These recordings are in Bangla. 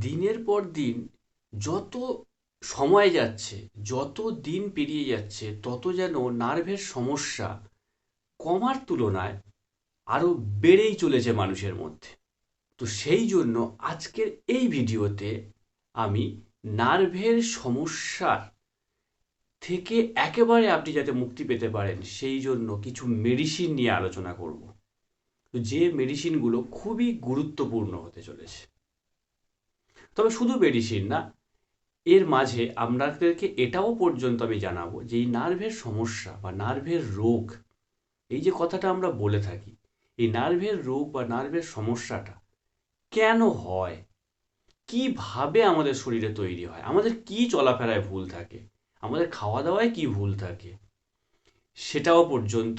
দিনের পর দিন যত সময় যাচ্ছে, যত দিন পেরিয়ে যাচ্ছে, তত যেন নার্ভের সমস্যা কমার তুলনায় আরও বেড়েই চলেছে মানুষের মধ্যে। তো সেই জন্য আজকের এই ভিডিওতে আমি নার্ভের সমস্যার থেকে একেবারে আপনি যাতে মুক্তি পেতে পারেন, সেই জন্য কিছু মেডিসিন নিয়ে আলোচনা করব। যে মেডিসিনগুলো খুবই গুরুত্বপূর্ণ হতে চলেছে। তবে শুধু মেডিসিন না, এর মাঝে আপনাদেরকে এটাও পর্যন্ত আমি জানাব যে এই নার্ভের সমস্যা বা নার্ভের রোগ, এই যে কথাটা আমরা বলে থাকি, এই নার্ভের রোগ বা নার্ভের সমস্যাটা কেন হয়? কীভাবে আমাদের শরীরে তৈরি হয়? আমাদের কি চলাফেরায় ভুল থাকে? আমাদের খাওয়া দাওয়ায় কি ভুল থাকে? সেটাও পর্যন্ত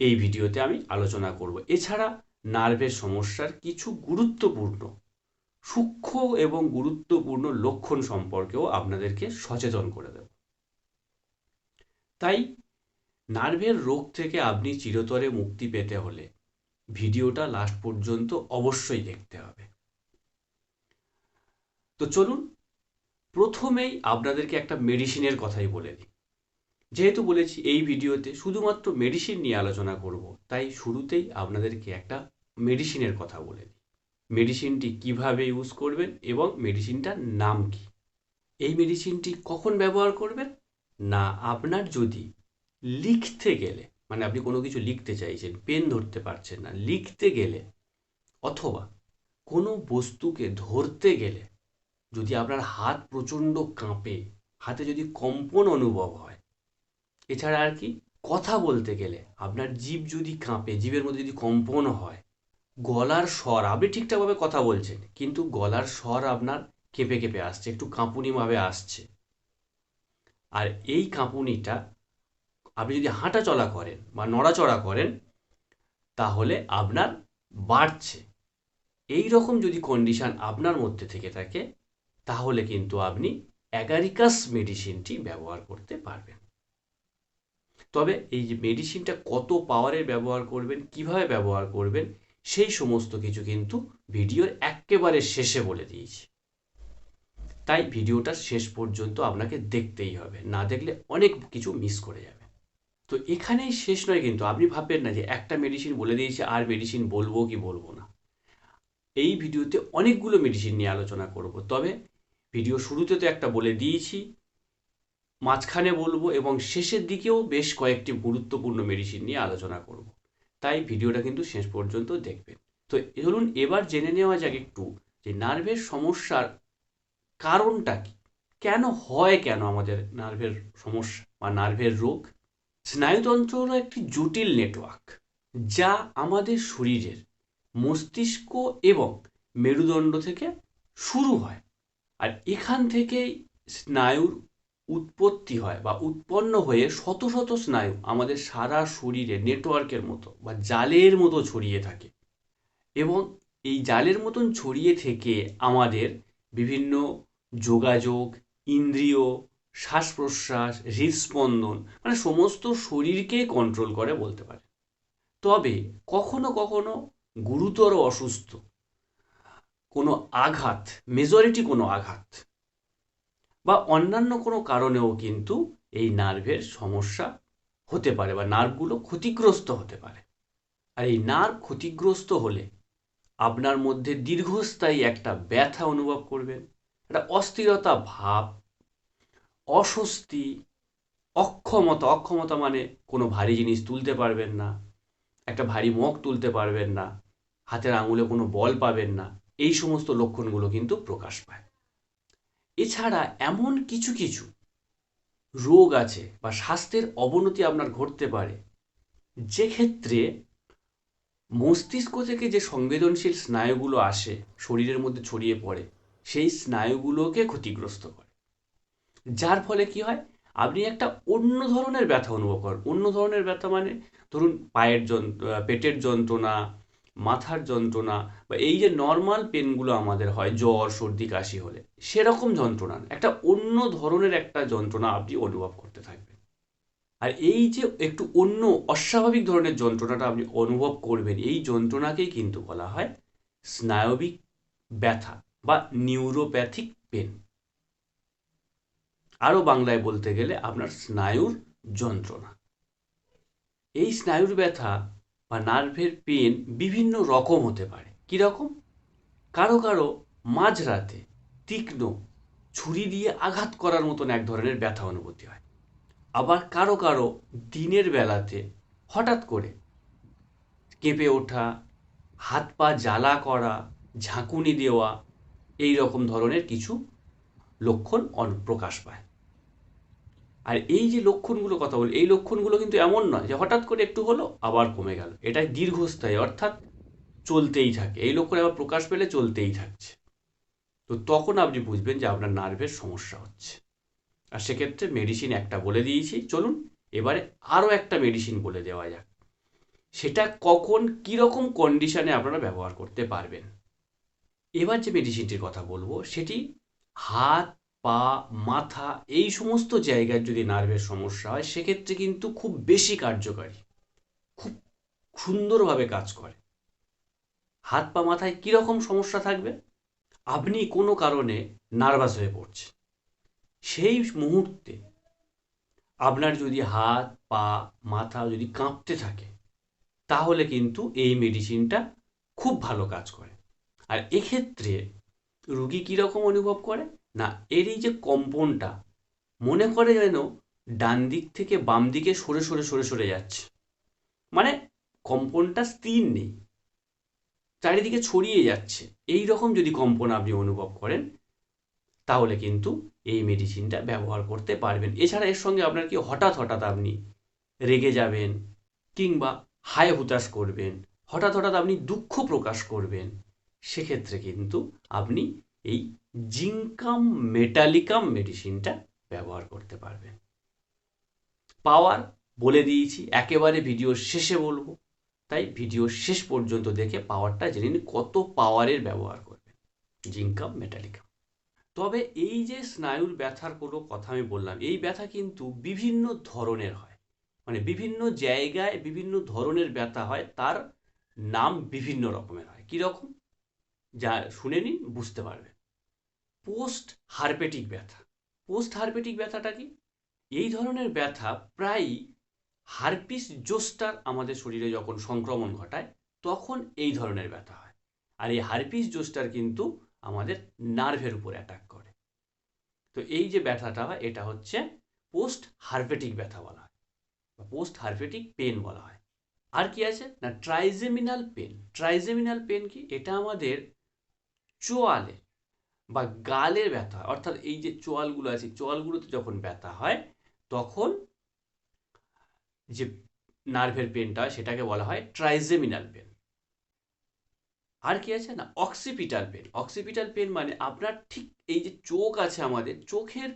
এই ভিডিওতে আমি আলোচনা করব। এছাড়া নার্ভের সমস্যার কিছু গুরুত্বপূর্ণ সূক্ষ্ম এবং গুরুত্বপূর্ণ লক্ষণ সম্পর্কেও আপনাদেরকে সচেতন করে দেব। তাই নার্ভের রোগ থেকে আপনি চিরতরে মুক্তি পেতে হলে ভিডিওটা লাস্ট পর্যন্ত অবশ্যই দেখতে হবে। তো চলুন, প্রথমেই আপনাদেরকে একটা মেডিসিনের কথাই বলে দিই। যেহেতু বলেছি এই ভিডিওতে শুধুমাত্র মেডিসিন নিয়ে আলোচনা করব, তাই শুরুতেই আপনাদেরকে একটা মেডিসিনের কথা বলে দিই। মেডিসিনটি কীভাবে ইউজ করবেন এবং মেডিসিনটার নাম কি? এই মেডিসিনটি কখন ব্যবহার করবেন? না আপনার যদি লিখতে গেলে মানে আপনি কোনো কিছু লিখতে চাইছেন পেন ধরতে পারছেন না, লিখতে গেলে অথবা কোনো বস্তুকে ধরতে গেলে যদি আপনার হাত প্রচণ্ড কাঁপে, হাতে যদি কম্পন অনুভব হয়, এছাড়া আর কি? কথা বলতে গেলে আপনার জীব যদি কাঁপে জীবের মধ্যে যদি কম্পন হয় গলার স্বর, আপনি ঠিকঠাকভাবে কথা বলছেন, কিন্তু গলার স্বর আপনার কেঁপে কেঁপে আসছে, একটু কাঁপুনিভাবে আসছে। আর এই কাঁপুনিটা আপনি যদি হাঁটা চলা করেন বা নড়াচড়া করেন, তাহলে আপনার বাড়ছে। এই রকম যদি কন্ডিশন আপনার মধ্যে থেকে থাকে, তাহলে কিন্তু আপনি অ্যাগারিকাস মেডিসিনটি ব্যবহার করতে পারবেন। তবে এই যে মেডিসিনটা কত পাওয়ারের ব্যবহার করবেন, কীভাবে ব্যবহার করবেন সেই সমস্ত কিছু কিন্তু ভিডিওর একেবারে শেষে বলে দিয়েছি। তাই ভিডিওটা শেষ পর্যন্ত আপনাকে দেখতেই হবে, না দেখলে অনেক কিছু মিস করে যাবে। তো এখানেই শেষ নয় কিন্তু, আপনি ভাববেন না যে একটা মেডিসিন বলে দিয়েছি, আর মেডিসিন বলব কি বলব না। এই ভিডিওতে অনেকগুলো মেডিসিন নিয়ে আলোচনা করব, তবে ভিডিও শুরুতে তো একটা বলে দিয়েছি, মাঝখানে বলব এবং শেষের দিকেও বেশ কয়েকটি গুরুত্বপূর্ণ মেডিসিন নিয়ে আলোচনা করব। তাই ভিডিওটা কিন্তু শেষ পর্যন্ত দেখবেন। তো ধরুন, এবার জেনে নেওয়া যাক একটু যে নার্ভের সমস্যার কারণটা কি? কেন হয় কেন আমাদের নার্ভের সমস্যা বা নার্ভের রোগ? স্নায়ুতন্ত্র হলো একটি জটিল নেটওয়ার্ক যা আমাদের শরীরের মস্তিষ্ক এবং মেরুদণ্ড থেকে শুরু হয়। আর এখান থেকেই স্নায়ুর উৎপত্তি হয় বা উৎপন্ন হয়ে শত শত স্নায়ু আমাদের সারা শরীরে নেটওয়ার্কের মতো বা জালের মতো ছড়িয়ে থাকে। এবং এই জালের মতন ছড়িয়ে থেকে আমাদের বিভিন্ন যোগাযোগ, ইন্দ্রিয় শ্বাস প্রশ্বাস হৃদস্পন্দন মানে সমস্ত শরীরকে কন্ট্রোল করে বলতে পারে। তবে কখনো কখনো গুরুতর অসুস্থ কোনো আঘাত মেজরিটি কোনো আঘাত বা অন্যান্য কোনো কারণেও কিন্তু এই নার্ভের সমস্যা হতে পারে বা নার্ভগুলো ক্ষতিগ্রস্ত হতে পারে। আর এই নার্ভ ক্ষতিগ্রস্ত হলে আপনার মধ্যে দীর্ঘস্থায়ী একটা ব্যথা অনুভব করবেন, একটা অস্থিরতা ভাব, অস্বস্তি, অক্ষমতা অক্ষমতা মানে কোনো ভারী জিনিস তুলতে পারবেন না, একটা ভারী মগ তুলতে পারবেন না, হাতের আঙুলে কোনো বল পাবেন না, এই সমস্ত লক্ষণগুলো কিন্তু প্রকাশ পায়। এছাড়া এমন কিছু কিছু রোগ আছে বা স্বাস্থ্যের অবনতি আপনার ঘটতে পারে যে ক্ষেত্রে মস্তিষ্ক থেকে যে সংবেদনশীল স্নায়ুগুলো আসে, শরীরের মধ্যে ছড়িয়ে পড়ে, সেই স্নায়ুগুলোকে ক্ষতিগ্রস্ত করে। যার ফলে কি হয়? আপনি একটা অন্য ধরনের ব্যথা অনুভব করেন। অন্য ধরনের ব্যথা মানে ধরুন পায়ের যন্ত্র পেটের যন্ত্রণা মাথার যন্ত্রণা বা এই যে নর্মাল পেনগুলো আমাদের হয়, জ্বর, সর্দি, কাশি হলে, সেরকম যন্ত্রণা একটা অন্য ধরনের একটা যন্ত্রণা আপনি অনুভব করতে থাকবেন। আর এই যে একটু অন্য অস্বাভাবিক ধরনের যন্ত্রণাটা আপনি অনুভব করবেন, এই যন্ত্রণাকেই কিন্তু বলা হয় স্নায়বিক ব্যথা বা নিউরোপ্যাথিক পেন আরও বাংলায় বলতে গেলে আপনার স্নায়ুর যন্ত্রণা। এই স্নায়ুর ব্যথা বা নার্ভের পেন বিভিন্ন রকম হতে পারে। কীরকম কারও কারও মাঝরাতে তীক্ষ্ণ ছুরি দিয়ে আঘাত করার মতন এক ধরনের ব্যথা অনুভূতি হয়। আবার কারও কারও দিনের বেলাতে হঠাৎ করে কেঁপে ওঠা, হাত পা জ্বালা করা, ঝাঁকুনি দেওয়া, এই রকম ধরনের কিছু লক্ষণ প্রকাশ পায়। আর এই যে লক্ষণগুলো কথা বলি, এই লক্ষণগুলো কিন্তু এমন নয় যে হঠাৎ করে একটু হলো, আবার কমে গেল। এটা দীর্ঘস্থায়ী, অর্থাৎ চলতেই থাকে। এই লক্ষণ আবার প্রকাশ পেলে চলতেই থাকছে। তো তখন আপনি বুঝবেন যে আপনার নার্ভের সমস্যা হচ্ছে। আর সেক্ষেত্রে মেডিসিন একটা বলে দিয়েছি। চলুন, এবারে আরও একটা মেডিসিন বলে দেওয়া যাক। সেটা কখন, কীরকম কন্ডিশনে আপনারা ব্যবহার করতে পারবেন। এবার যে মেডিসিনটির কথা বলব, সেটি হাত পা, মাথা এই সমস্ত জায়গার যদি নার্ভের সমস্যা হয়, সেক্ষেত্রে কিন্তু খুব বেশি কার্যকারী। খুব সুন্দরভাবে কাজ করে। হাত পা, মাথায় কীরকম সমস্যা থাকবে? আপনি কোনো কারণে নার্ভাস হয়ে পড়ছে সেই মুহূর্তে আপনার যদি হাত, পা, মাথা যদি কাঁপতে থাকে, তাহলে কিন্তু এই মেডিসিনটা খুব ভালো কাজ করে। আর এক্ষেত্রে রুগী কীরকম অনুভব করে? না, এর এই যে কম্পনটা, মনে করে যেন ডান দিক থেকে বাম দিকে সরে সরে সরে সরে যাচ্ছে। মানে কম্পনটা স্থির নেই, চারিদিকে ছড়িয়ে যাচ্ছে। এই রকম যদি কম্পন আপনি অনুভব করেন, তাহলে কিন্তু এই মেডিসিনটা ব্যবহার করতে পারবেন। এছাড়া এর সঙ্গে আপনার কি হঠাৎ হঠাৎ আপনি রেগে যাবেন কিংবা হায় হুতাশ করবেন, হঠাৎ হঠাৎ আপনি দুঃখ প্রকাশ করবেন, সেক্ষেত্রে কিন্তু আপনি এই জিঙ্কাম মেটালিকাম মেডিসিনটা ব্যবহার করতে পারবেন পাওয়ার বলে দিয়েছি, একেবারে ভিডিওর শেষে বলব। তাই ভিডিও শেষ পর্যন্ত দেখে পাওয়ারটা জেনে নিন কত পাওয়ারের ব্যবহার করবেন জিঙ্কাম মেটালিকাম। তবে এই যে স্নায়ুর ব্যথার কোনো কথা আমি বললাম, এই ব্যথা কিন্তু বিভিন্ন ধরনের হয়। মানে বিভিন্ন জায়গায় বিভিন্ন ধরনের ব্যথা হয়, তার নাম বিভিন্ন রকমের হয়। কীরকম? যা শুনে নিন, বুঝতে পারবেন। পোস্ট হারপেটিক ব্যথা। পোস্ট হারপেটিক ব্যথাটা কি? এই ধরনের ব্যথা প্রায়ই হারপিস জোস্টার আমাদের শরীরে যখন সংক্রমণ ঘটায়, তখন এই ধরনের ব্যথা হয়। আর এই হারপিস জোস্টার কিন্তু আমাদের নার্ভের উপর অ্যাটাক করে। তো এই যে ব্যথাটা হয়, এটা হচ্ছে পোস্ট হারপেটিক ব্যথা বলা হয়, বা পোস্ট হারপেটিক পেন বলা হয়। আর কি আছে? না, ট্রাইজেমিনাল পেন। ট্রাইজেমিনাল পেন কি? এটা আমাদের চোয়ালে বা গালের ব্যথা, অর্থাৎ এই যে চোয়ালগুলো আছে, চোয়ালগুলোতে যখন ব্যথা হয়, তখন যে নার্ভের পেনটা, সেটাকে বলা হয় ট্রাইজেমিনাল পেন আর কি আছে না? অক্সিপিটাল পেন অক্সিপিটাল পেন মানে আপনার ঠিক এই যে চোখ আছে আমাদের, চোখের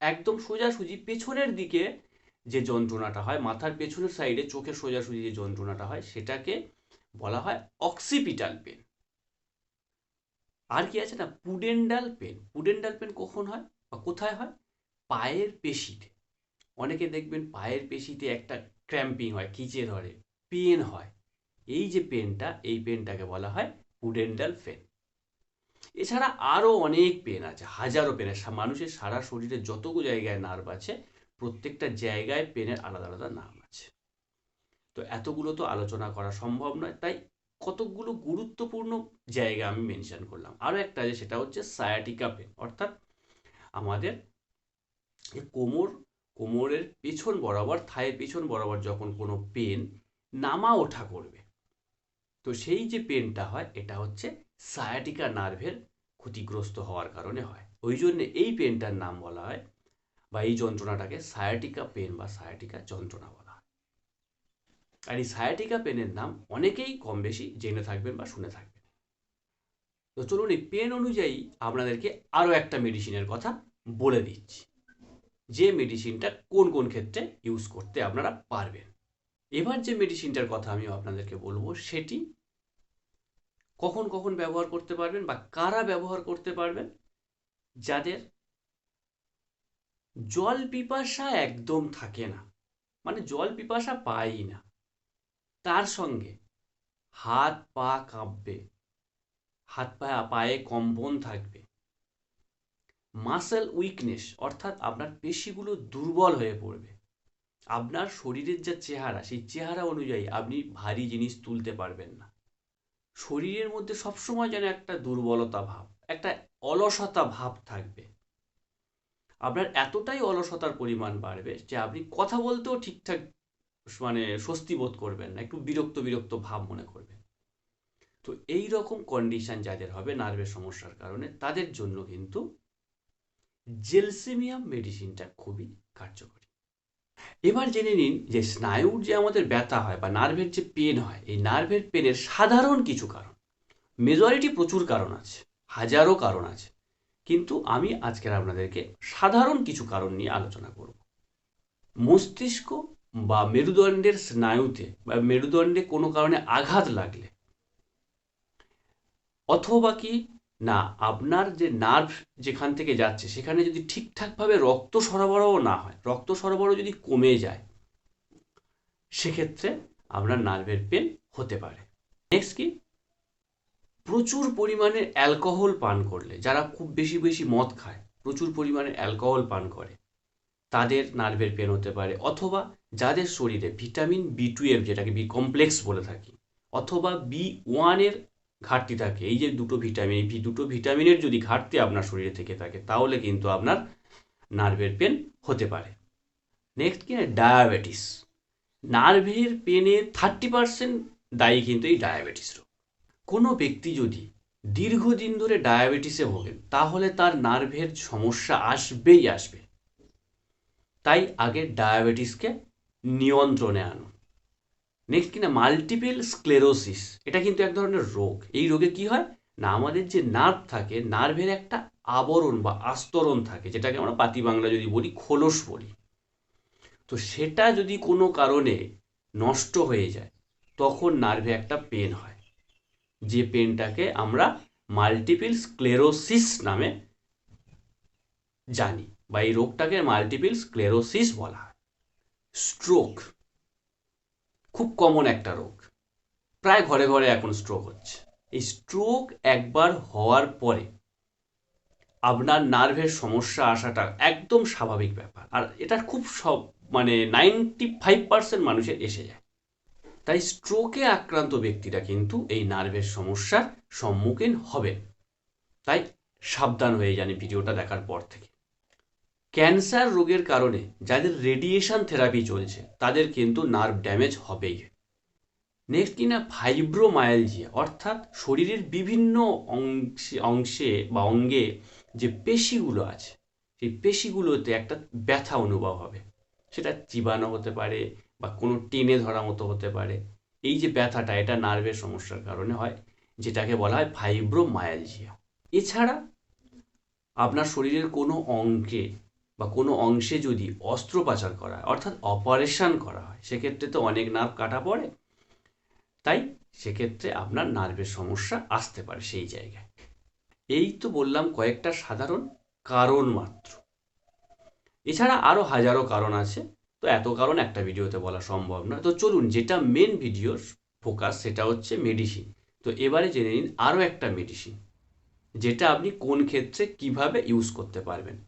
একদম সোজাসুজি পেছনের দিকে যে যন্ত্রণাটা হয়, মাথার পেছনের সাইডে চোখের সোজাসুজি যে যন্ত্রণাটা হয়, সেটাকে বলা হয় অক্সিপিটাল পেন আর কি আছে না, পুডেন্ডাল পেন। পুডেন্ডাল পেন কখন হয় বা কোথায় হয়? পায়ের পেশিতে। অনেকে দেখবেন পায়ের পেশিতে একটা ক্র্যাম্পিং হয় খিচে ধরে পেন হয়। এই যে পেনটা, এই পেনটাকে বলা হয় পুডেন্ডাল পেন। এছাড়া আরও অনেক পেন আছে, হাজারো পেন মানুষের সারা শরীরে যতগুলো জায়গায় নার্ভ আছে, প্রত্যেকটা জায়গায় পেনের আলাদা আলাদা নাম আছে। তো এতগুলো তো আলোচনা করা সম্ভব নয়, তাই কতকগুলো গুরুত্বপূর্ণ জায়গা আমি মেনশন করলাম। আরও একটা আছে, সেটা হচ্ছে সায়াটিকা পেন অর্থাৎ আমাদের কোমর, কোমরের পেছন বরাবর, থায়ের পেছন বরাবর যখন কোনো পেন নামা ওঠা করবে, তো সেই যে পেনটা হয়, এটা হচ্ছে সায়াটিকা নার্ভের ক্ষতিগ্রস্ত হওয়ার কারণে হয়। ওই জন্যে এই পেনটার নাম বলা হয় বা এই যন্ত্রণাটাকে সায়াটিকা পেন বা সায়াটিকা যন্ত্রণা বলা আর এই সায়াটিকা পেনের নাম অনেকেই কম বেশি জেনে থাকবেন বা শুনে থাকবেন তো চলুন এই পেন অনুযায়ী আপনাদেরকে আরও একটা মেডিসিনের কথা বলে দিচ্ছি। যে মেডিসিনটা কোন কোন ক্ষেত্রে ইউজ করতে আপনারা পারবেন। এবার যে মেডিসিনটার কথা আমি আপনাদেরকে বলব, সেটি কখন কখন ব্যবহার করতে পারবেন বা কারা ব্যবহার করতে পারবেন, যাদের জল পিপাসা একদম থাকে না। মানে জল পিপাসা পাই না। তার সঙ্গে হাত পা কাঁপবে। হাত পায়ে পায়ে কম্পন থাকবে। মাসেল উইকনেস অর্থাৎ আপনার পেশিগুলো দুর্বল হয়ে পড়বে। আপনার শরীরের যা চেহারা, সেই চেহারা অনুযায়ী আপনি ভারী জিনিস তুলতে পারবেন না। শরীরের মধ্যে সবসময় যেন একটা দুর্বলতা ভাব, একটা অলসতা ভাব থাকবে। আপনার এতটাই অলসতার পরিমাণ বাড়বে যে আপনি কথা বলতেও ঠিকঠাক মানে স্বস্তি বোধ করবেন না, একটু বিরক্ত বিরক্ত ভাব মনে করবেন। তো এই রকম কন্ডিশন যাদের হবে নার্ভের সমস্যার কারণে, তাদের জন্য কিন্তু জেলসিমিয়াম মেডিসিনটা খুবই কার্যকরী। এবার জেনে নিন যে স্নায়ুর যে আমাদের ব্যথা হয় বা নার্ভের যে পেন হয়, এই নার্ভের পেনের সাধারণ কিছু কারণ। মেজরিটি প্রচুর কারণ আছে, হাজারো কারণ আছে। কিন্তু আমি আজকের আপনাদেরকে সাধারণ কিছু কারণ নিয়ে আলোচনা করব। মস্তিষ্ক বা মেরুদণ্ডের স্নায়ুতে বা মেরুদণ্ডে কোনো কারণে আঘাত লাগলে। অথবা কি, না, আপনার যে নার্ভ যেখান থেকে যাচ্ছে, সেখানে যদি ঠিকঠাকভাবে রক্ত সরবরাহ না হয়, রক্ত সরবরাহ যদি কমে যায়, সেক্ষেত্রে আপনার নার্ভের পেন হতে পারে। নেক্সট কি, প্রচুর পরিমাণে অ্যালকোহল পান করলে, যারা খুব বেশি বেশি মদ খায়, প্রচুর পরিমাণে অ্যালকোহল পান করে, তাদের নার্ভের পেন হতে পারে। অথবা যাদের শরীরে ভিটামিন বি টুয়েলভ যেটাকে বি কমপ্লেক্স বলে থাকি, অথবা বি ওয়ানের ঘাটতি থাকে, এই যে দুটো ভিটামিন এই দুটো ভিটামিনের যদি ঘাটতি আপনার শরীরে থেকে থাকে, তাহলে কিন্তু আপনার নার্ভের পেন হতে পারে। নেক্সট কিনা ডায়াবেটিস নার্ভের পেনে থার্টি পার্সেন্ট দায়ী কিন্তু এই ডায়াবেটিস রোগ। কোনো ব্যক্তি যদি দীর্ঘদিন ধরে ডায়াবেটিসে ভোগেন, তাহলে তার নার্ভের সমস্যা আসবেই আসবে। তাই আগে ডায়াবেটিসকে নিয়ন্ত্রণে আনো। নেক্সট কিনা মাল্টিপল স্ক্লেরোসিস এটা কিন্তু এক ধরনের রোগ। এই রোগে কি হয়? না আমাদের যে নার্ভ থাকে নার্ভের একটা আবরণ বা আস্তরণ থাকে, যেটাকে আমরা পাতি বাংলা যদি বলি, খোলস বলি। তো সেটা যদি কোনো কারণে নষ্ট হয়ে যায়, তখন নার্ভে একটা পেন হয়। যে পেনটাকে আমরা মাল্টিপল স্ক্লেরোসিস নামে জানি, বা এই রোগটাকে মাল্টিপল স্ক্লেরোসিস বলা হয়। স্ট্রোক খুব কমন একটা রোগ। প্রায় ঘরে ঘরে এখন স্ট্রোক হচ্ছে। এই স্ট্রোক একবার হওয়ার পরে আপনার নার্ভের সমস্যা আসাটা একদম স্বাভাবিক ব্যাপার। আর এটা খুব সব মানে নাইনটি ফাইভ পার্সেন্ট মানুষের এসে যায়। তাই স্ট্রোকে আক্রান্ত ব্যক্তিরা কিন্তু এই নার্ভের সমস্যার সম্মুখীন হবে তাই সাবধান হয়ে যান ভিডিওটা দেখার পর থেকে। ক্যান্সার রোগের কারণে যাদের রেডিয়েশন থেরাপি চলছে, তাদের কিন্তু নার্ভ ড্যামেজ হবেই। নেক্সট কিনা ফাইব্রোমায়ালজিয়া, অর্থাৎ শরীরের বিভিন্ন অংশে অংশে বা অঙ্গে যে পেশিগুলো আছে, সেই পেশিগুলোতে একটা ব্যথা অনুভব হবে। সেটা চিবানো হতে পারে বা কোনো টেনে ধরা মতো হতে পারে। এই যে ব্যথাটা, এটা নার্ভের সমস্যার কারণে হয়, যেটাকে বলা হয় ফাইব্রোমায়ালজিয়া। এছাড়া আপনার শরীরের কোনো অঙ্কে বা কোনো অংশে যদি অস্ত্রোপচার করা হয়, অর্থাৎ অপারেশন করা হয়, সেক্ষেত্রে তো অনেক নার্ভ কাটা পড়ে। তাই সেক্ষেত্রে আপনার নার্ভের সমস্যা আসতে পারে সেই জায়গায়। এই তো বললাম কয়েকটা সাধারণ কারণ মাত্র। এছাড়া আরও হাজারো কারণ আছে। তো এত কারণ একটা ভিডিওতে বলা সম্ভব না তো চলুন যেটা মেন ভিডিওর ফোকাস সেটা হচ্ছে মেডিসিন তো এবারে জেনে নিন আরও একটা মেডিসিন যেটা আপনি কোন ক্ষেত্রে কীভাবে ইউজ করতে পারবেন।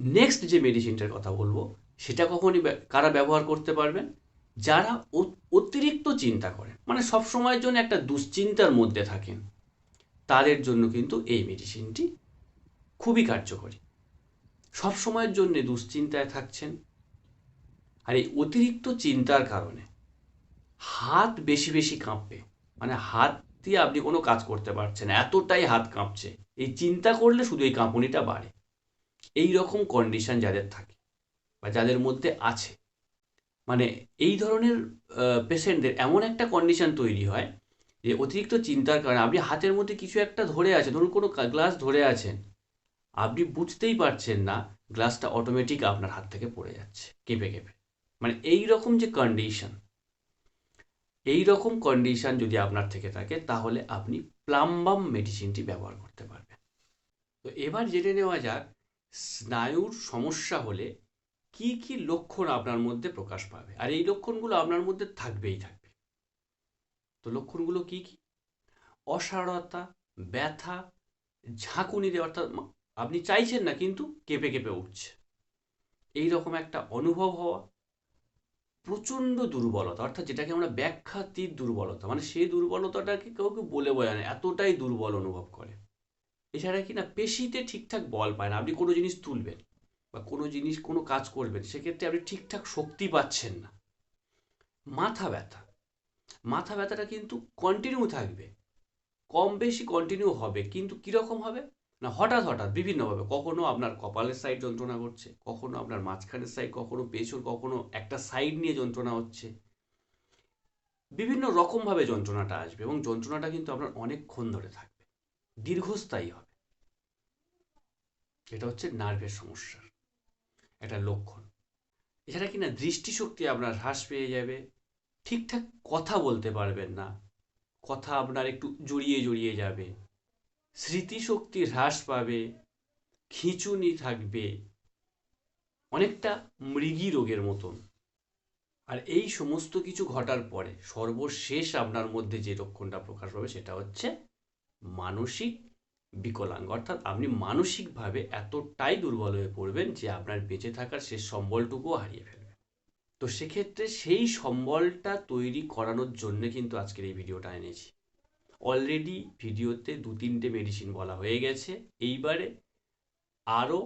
নেক্সট যে মেডিসিনটার কথা বলব, সেটা কখনই কারা ব্যবহার করতে পারবেন? যারা অতিরিক্ত চিন্তা করেন। মানে সব সময়ের জন্য একটা দুশ্চিন্তার মধ্যে থাকেন। তাদের জন্য কিন্তু এই মেডিসিনটি খুবই কার্যকরী। সব সময়ের জন্য দুশ্চিন্তায় থাকছেন। আর এই অতিরিক্ত চিন্তার কারণে হাত বেশি বেশি কাঁপবে। মানে হাত দিয়ে আপনি কোনো কাজ করতে পারছেন এতটাই হাত কাঁপছে। এই চিন্তা করলে শুধু এই কাঁপুনিটা বাড়ে। এই রকম কন্ডিশন যাদের থাকে বা যাদের মধ্যে আছে মানে এই ধরনের পেশেন্টদের এমন একটা কন্ডিশন তৈরি হয় যে অতিরিক্ত চিন্তার কারণে আপনি হাতের মধ্যে কিছু একটা ধরে আছে ধরুন কোনো গ্লাস ধরে আছেন, আপনি বুঝতেই পারছেন না গ্লাসটা অটোমেটিক আপনার হাত থেকে পড়ে যাচ্ছে, কেঁপে কেঁপে। মানে এই রকম যে কন্ডিশন এই রকম কন্ডিশন যদি আপনার থেকে থাকে, তাহলে আপনি প্লাম্বাম মেডিসিনটি ব্যবহার করতে পারবেন। তো এবার জেনে নেওয়া যাক স্নায়ুর সমস্যা হলে কি কি লক্ষণ আপনার মধ্যে প্রকাশ পাবে? আর এই লক্ষণগুলো আপনার মধ্যে থাকবেই থাকবে। তো লক্ষণগুলো কি কি? অসারতা ব্যথা, ঝাঁকুনি দেওয়া, অর্থাৎ আপনি চাইছেন না কিন্তু কেঁপে কেঁপে উঠছে। এই রকম একটা অনুভব হওয়া, প্রচণ্ড দুর্বলতা, অর্থাৎ যেটাকে আমরা ব্যাখ্যাতীত দুর্বলতা মানে সেই দুর্বলতাটাকে কাউকে বলে বোঝায় না, এতটাই দুর্বল অনুভব করে। এছাড়া কি না পেশিতে ঠিকঠাক বল পায় না। আপনি কোনো জিনিস তুলবেন বা কোনো জিনিস, কোনো কাজ করবেন, সেক্ষেত্রে আপনি ঠিকঠাক শক্তি পাচ্ছেন না। মাথা ব্যথা। মাথা ব্যথাটা কিন্তু কন্টিনিউ থাকবে। কম বেশি কন্টিনিউ হবে, কিন্তু কীরকম হবে? না, হঠাৎ হঠাৎ, বিভিন্নভাবে। কখনো আপনার কপালের সাইড যন্ত্রণা করছে, কখনো আপনার মাঝখানের সাইড কখনো পেছন, কখনো একটা সাইড নিয়ে যন্ত্রণা হচ্ছে। বিভিন্ন রকমভাবে যন্ত্রণাটা আসবে এবং যন্ত্রণাটা কিন্তু আপনার অনেকক্ষণ ধরে থাকবে। দীর্ঘস্থায়ী হবে। এটা হচ্ছে নার্ভের সমস্যার একটা লক্ষণ। এছাড়া কিনা দৃষ্টিশক্তি আপনার হ্রাস পেয়ে যাবে। ঠিকঠাক কথা বলতে পারবেন না। কথা আপনার একটু জড়িয়ে জড়িয়ে যাবে। স্মৃতিশক্তি হ্রাস পাবে। খিঁচুনি থাকবে। অনেকটা মৃগী রোগের মতন। আর এই সমস্ত কিছু ঘটার পরে সর্বশেষ আপনার মধ্যে যে লক্ষণটা প্রকাশ পাবে সেটা হচ্ছে মানসিক বিকলাঙ্গ। অর্থাৎ আপনি মানসিকভাবে এতটাই দুর্বল হয়ে পড়বেন যে আপনার বেঁচে থাকার শেষ সম্বলটুকুও হারিয়ে ফেলবেন তো সেক্ষেত্রে সেই সম্বলটা তৈরি করানোর জন্য কিন্তু আজকের এই ভিডিওটা এনেছি। অলরেডি ভিডিওতে দু তিনটে মেডিসিন বলা হয়ে গেছে। এইবারে আরও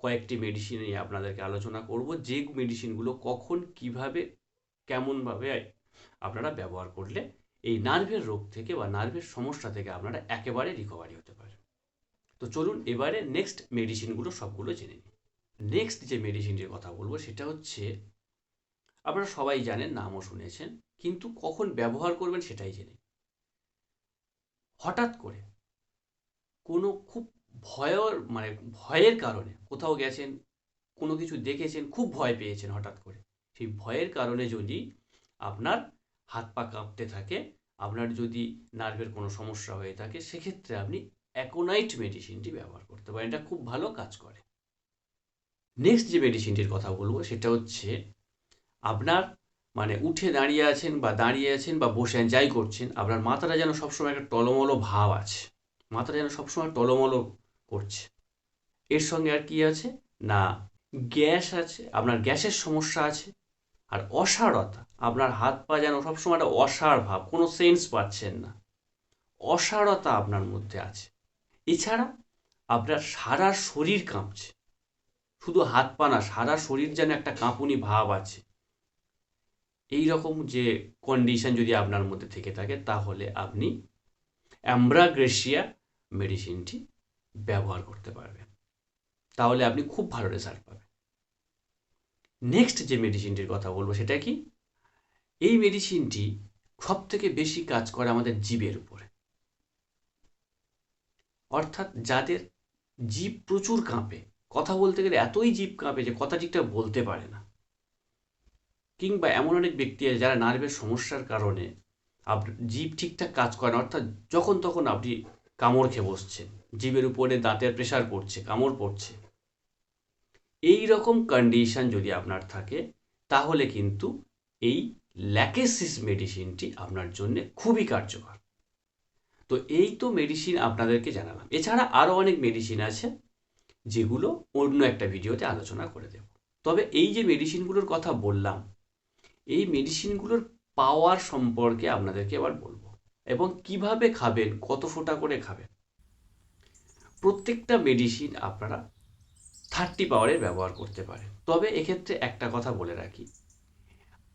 কয়েকটি মেডিসিন নিয়ে আপনাদেরকে আলোচনা করব যে মেডিসিনগুলো কখন, কীভাবে, কেমনভাবে আপনারা ব্যবহার করলে এই নার্ভের রোগ থেকে বা নার্ভের সমস্যা থেকে আপনারা একেবারে রিকভারি হতে পারেন। তো চলুন এবারে নেক্সট মেডিসিনগুলো সবগুলো জেনে নিই। নেক্সট যে মেডিসিনটির কথা বলব সেটা হচ্ছে আপনারা সবাই জানেন নামও শুনেছেন কিন্তু কখন ব্যবহার করবেন সেটাই জেনে হঠাৎ করে কোনো খুব ভয়ের মানে ভয়ের কারণে কোথাও গেছেন কোনো কিছু দেখেছেন খুব ভয় পেয়েছেন হঠাৎ করে। সেই ভয়ের কারণে যদি আপনার হাত পা কাঁপতে থাকে, আপনার যদি নার্ভের কোনো সমস্যা হয়ে থাকে, সেক্ষেত্রে আপনি অ্যাকোনাইট মেডিসিনটি ব্যবহার করতে পারেন। এটা খুব ভালো কাজ করে। নেক্সট যে মেডিসিনটির কথা বলব, সেটা হচ্ছে আপনার মানে উঠে দাঁড়িয়ে আছেন বা দাঁড়িয়ে আছেন বা বসে যাই করছেন, আপনার মাথাটা যেন সবসময় একটা টলমলো ভাব আছে। মাথাটা যেন সবসময় টলমলো করছে। এর সঙ্গে আর কি আছে? না, গ্যাস আছে। আপনার গ্যাসের সমস্যা আছে। আর অসারতা, আপনার হাত পা যেন সবসময় একটা অসার ভাব, কোনো সেন্স পাচ্ছেন না। অসারতা আপনার মধ্যে আছে। এছাড়া আপনার সারা শরীর কাঁপছে। শুধু হাত পা না, সারা শরীর যেন একটা কাঁপুনি ভাব আছে। এই রকম যে কন্ডিশন যদি আপনার মধ্যে থেকে থাকে, তাহলে আপনি অ্যাম্ব্রাগ্রেসিয়া মেডিসিনটি ব্যবহার করতে পারবেন। তাহলে আপনি খুব ভালো রেজাল্ট পাবেন। নেক্সট যে মেডিসিনটির কথা বলব সেটা কি? এই মেডিসিনটি সব থেকে বেশি কাজ করে আমাদের জীবের উপরে। অর্থাৎ যাদের জীব প্রচুর কাঁপে, কথা বলতে গেলে এতই জীব কাঁপে যে কথা ঠিকঠাক বলতে পারে না। কিংবা এমন অনেক ব্যক্তি আছে যারা নার্ভের সমস্যার কারণে আপ, জীব ঠিকঠাক কাজ করে না। অর্থাৎ যখন তখন আপনি কামড় খেয়ে বসছেন, জীবের উপরে দাঁতের প্রেশার পড়ছে, কামড় পড়ছে। এই রকম কন্ডিশন যদি আপনার থাকে, তাহলে কিন্তু এই ল্যাকেসিস মেডিসিনটি আপনার জন্য খুবই কার্যকর। তো এই তো মেডিসিন আপনাদেরকে জানালাম। এছাড়া আরও অনেক মেডিসিন আছে, যেগুলো অন্য একটা ভিডিওতে আলোচনা করে দেব। তবে এই যে মেডিসিনগুলোর কথা বললাম, এই মেডিসিনগুলোর পাওয়ার সম্পর্কে আপনাদেরকে এবার বলব। এবং কীভাবে খাবেন, কত ফোঁটা করে খাবেন, প্রত্যেকটা মেডিসিন আপনারা থার্টি পাওয়ারের ব্যবহার করতে পারে। তবে এক্ষেত্রে একটা কথা বলে রাখি।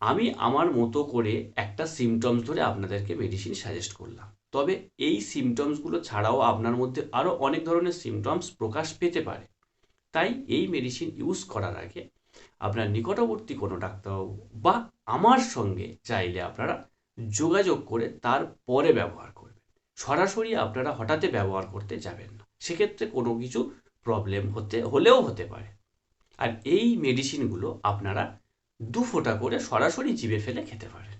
আমি আমার মতো করে একটা সিমটমস ধরে আপনাদেরকে মেডিসিন সাজেস্ট করলাম। তবে এই সিমটমসগুলো ছাড়াও আপনার মধ্যে আরও অনেক ধরনের সিমটমস প্রকাশ পেতে পারে। তাই এই মেডিসিন ইউজ করার আগে আপনার নিকটবর্তী কোনো ডাক্তারবাবু বা আমার সঙ্গে চাইলে আপনারা যোগাযোগ করে তারপরে ব্যবহার করবেন। সরাসরি আপনারা হঠাৎই ব্যবহার করতে যাবেন না। সেক্ষেত্রে কোনো কিছু প্রবলেম হতে, হলেও হতে পারে। আর এই মেডিসিনগুলো আপনারা দু ফোঁটা করে সরাসরি জিভে ফেলে খেতে পারেন।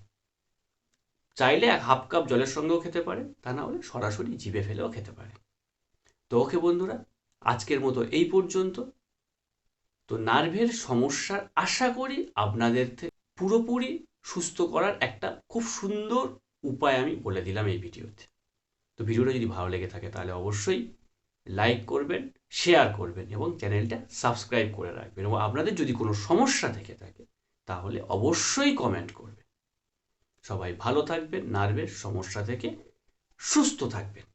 চাইলে এক হাফ কাপ জলের সঙ্গেও খেতে পারে তা না হলে সরাসরি জিভে ফেলেও খেতে পারে তো ওকে বন্ধুরা, আজকের মতো এই পর্যন্ত। তো নার্ভের সমস্যার আশা করি আপনাদের পুরোপুরি সুস্থ করার একটা খুব সুন্দর উপায় আমি বলে দিলাম এই ভিডিওতে। তো ভিডিওটা যদি ভালো লেগে থাকে তাহলে অবশ্যই লাইক করবেন শেয়ার করবেন এবং চ্যানেলটা সাবস্ক্রাইব করে রাখবেন এবং আপনাদের যদি কোনো সমস্যা থেকে থাকে, তাহলে অবশ্যই কমেন্ট করবেন। সবাই ভালো থাকবেন, নার্ভের সমস্যা থেকে সুস্থ থাকবেন।